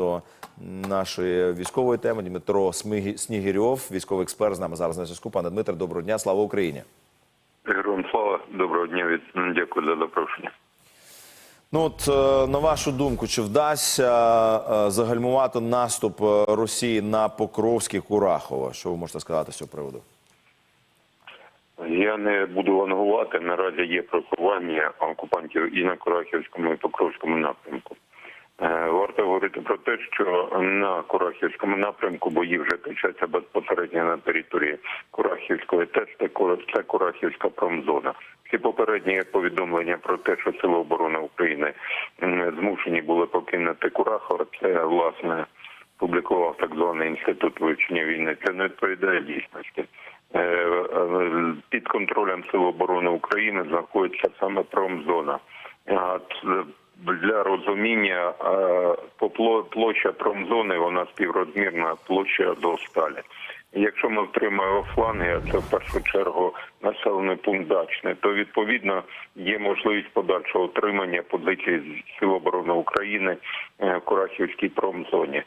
до нашої військової теми. Дмитро Снігирьов, військовий експерт, з нами зараз на зв'язку. Пане Дмитре, доброго дня, слава Україні. Героям слава, доброго дня від дякую за запрошення. Ну от е, на вашу думку, чи вдасться е, загальмувати наступ е, Росії на Покровське Курахово? Що ви можете сказати з цього приводу? Я не буду вангувати. Наразі є просування окупантів і на Курахівському, і Покровському напрямку. Е, говорити про те, що на Курахівському напрямку бої вже точаться безпосередньо на території Курахівської ТЕС, це Курахівська промзона. Всі попередні повідомлення про те, що Сили оборони України змушені були покинути Курахов, це власне публікував так званий інститут вивчення війни. Це не відповідає дійсності. Е, е, Під контролем Сил оборони України знаходиться саме промзона. Для розуміння е, площа промзони вона співрозмірна площа до сталі. Якщо ми втримаємо фланги, а це в першу чергу населений пункт дачне, то відповідно є можливість подальшого отримання позицій Сил оборони України е, в Курахівській промзоні.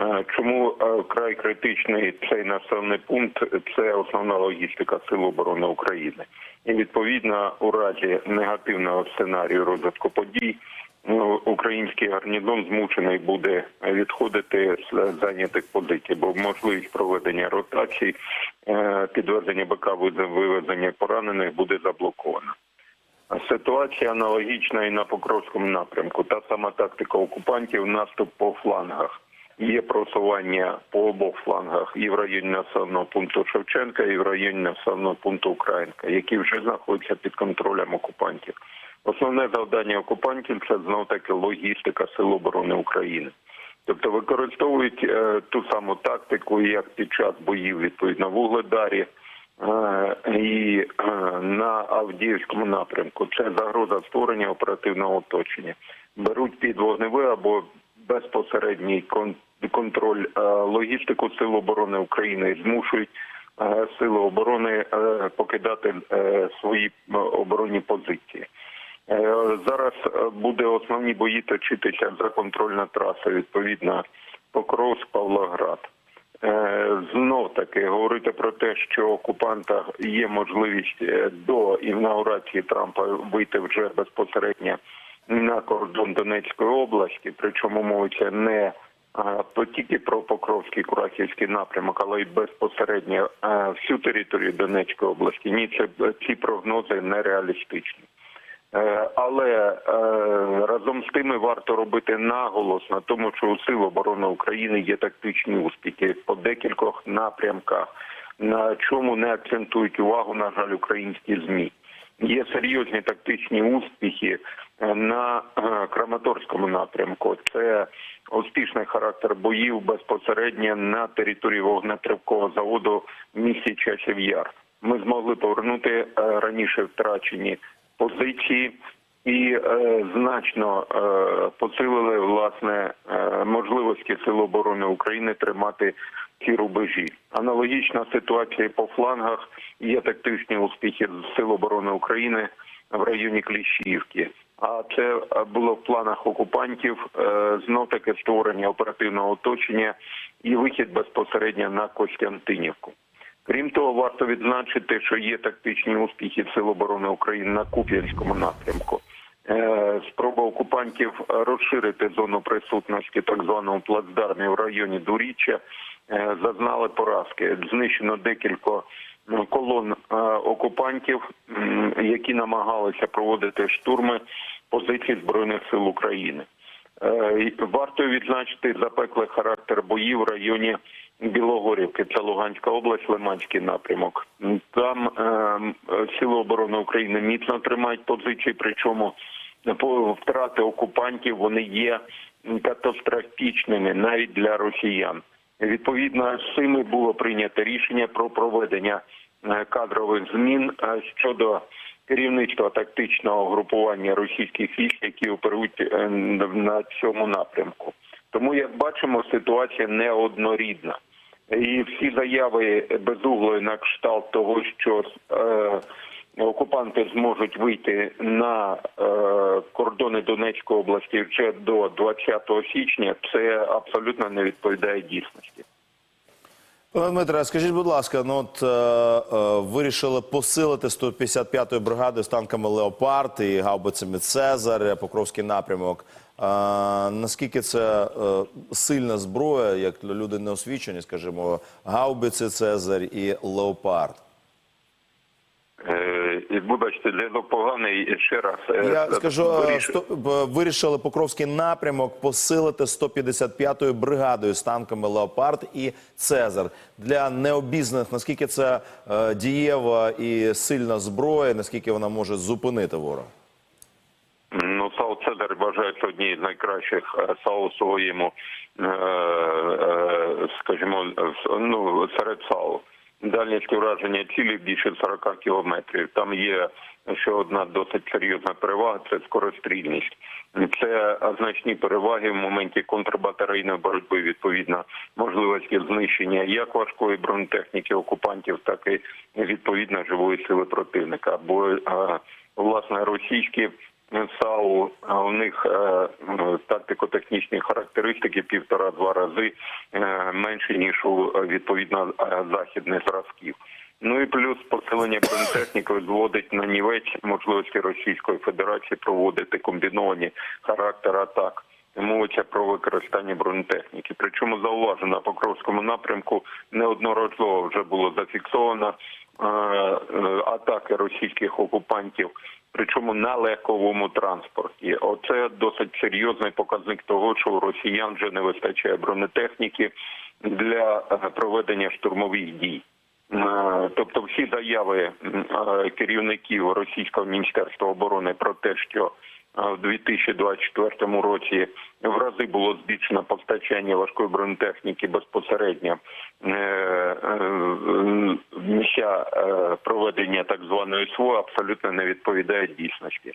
Е, Чому край критичний цей населений пункт? Це основна логістика Сил оборони України, і відповідно у разі негативного сценарію розвитку подій. Ну, Український гарнізон змушений буде відходити з зайнятих позицій, бо можливість проведення ротацій, е, підвезення БК вивезення поранених буде заблокована. Ситуація аналогічна і на Покровському напрямку. Та сама тактика окупантів, наступ по флангах. Є просування по обох флангах і в районі населеного пункту Шевченка, і в районі населеного пункту Українка, які вже знаходяться під контролем окупантів. Основне завдання окупантів це знов таки логістика Сил оборони України. Тобто використовують е, ту саму тактику, як під час боїв відповідно в Угледарі, Е, і е, на Авдіївському напрямку це загроза створення оперативного оточення. Беруть під вогневий або безпосередній кон- контроль е, логістику Сил оборони України і змушують е, сили оборони е, покидати е, свої е, оборонні позиції. Е, Зараз е, буде основні бої точитися за контрольна траса, відповідно Покровськ, Павлоград. Е, Знов таки говорити про те, що окупанта є можливість до інаугурації Трампа вийти вже безпосередньо на кордон Донецької області, причому мовиться не то тільки про Покровський Курахівський напрямок, але й безпосередньо всю територію Донецької області. Ні, це ці прогнози нереалістичні. Але е, разом з тими варто робити наголос на тому, що у Сил оборони України є тактичні успіхи по декількох напрямках, на чому не акцентують увагу, на жаль, українські змі. Є серйозні тактичні успіхи е, на е, Краматорському напрямку. Це успішний характер боїв безпосередньо на території вогнетривкого заводу в місті Часів Яр. Ми змогли повернути е, раніше втрачені позиції і е, значно е, посилили власне е, можливості Сил оборони України тримати ці рубежі. Аналогічна ситуація по флангах. Є тактичні успіхи Сил оборони України в районі Кліщівки. А це е, було в планах окупантів е, знов таки створення оперативного оточення і вихід безпосередньо на Костянтинівку. Крім того, варто відзначити, що є тактичні успіхи Сил оборони України на Куп'янському напрямку. Е, Спроба окупантів розширити зону присутності так званого плацдармі в районі Дуріччя е, зазнали поразки. Знищено декілька колон е, окупантів, які намагалися проводити штурми позицій збройних сил України. Варто відзначити запеклий характер боїв в районі Білогорівки, це Луганська область, Лиманський напрямок. Там е, сили оборони України міцно тримають позиції, причому втрати окупантів вони є катастрофічними навіть для росіян. Відповідно, з цими було прийнято рішення про проведення е, кадрових змін е, щодо керівництва тактичного групування російських військ, які оперують е, на цьому напрямку. Тому, як бачимо, ситуація неоднорідна. І всі заяви безуглої на кшталт того, що е, окупанти зможуть вийти на е, кордони Донецької області вже до 20 січня, це абсолютно не відповідає дійсності. Пане Дмитре, скажіть, будь ласка, ну от е, е, вирішили посилити 155-ю бригаду з танками Леопард і гаубицями Цезар, Покровський напрямок. Е, наскільки це е, сильна зброя, як люди не освічені, скажімо, гаубиці Цезар і Леопард? Е, Вибачте, зв'язок поганий ще раз. е, Я скажу, е, сто- вирішили Покровський напрямок посилити 155-ю бригадою з танками Леопард і Цезар для необізнаних. Наскільки це е, дієва і сильна зброя, наскільки вона може зупинити ворога? Ну, САУ Цезар вважається однією з найкращих е, САУ своєму, е, е, скажімо, ну, серед САУ. Дальність ураження цілі більше 40 кілометрів. Там є ще одна досить серйозна перевага це скорострільність. Це значні переваги в моменті контрбатарейної боротьби, відповідно, можливості знищення як важкої бронетехніки окупантів, так і відповідно живої сили противника. Бо власне російські САУ, у них е, е, тактико-технічні характеристики півтора-два рази е, менші ніж у відповідно е, західних зразків. Ну і плюс посилення бронетехніки зводить на нівець можливості Російської Федерації проводити комбіновані характери атак. Мовиться про використання бронетехніки. Причому зауважено на Покровському напрямку неодноразово вже було зафіксовано атаки російських окупантів, причому на легковому транспорті. Оце досить серйозний показник того, що у росіян вже не вистачає бронетехніки для е, проведення штурмових дій. Е, Тобто всі заяви е, керівників російського міністерства оборони про те, що е, в 2024 році в рази було збільшено постачання важкої бронетехніки безпосередньо е, е, місця е, проведення так званої СВО абсолютно не відповідає дійсності.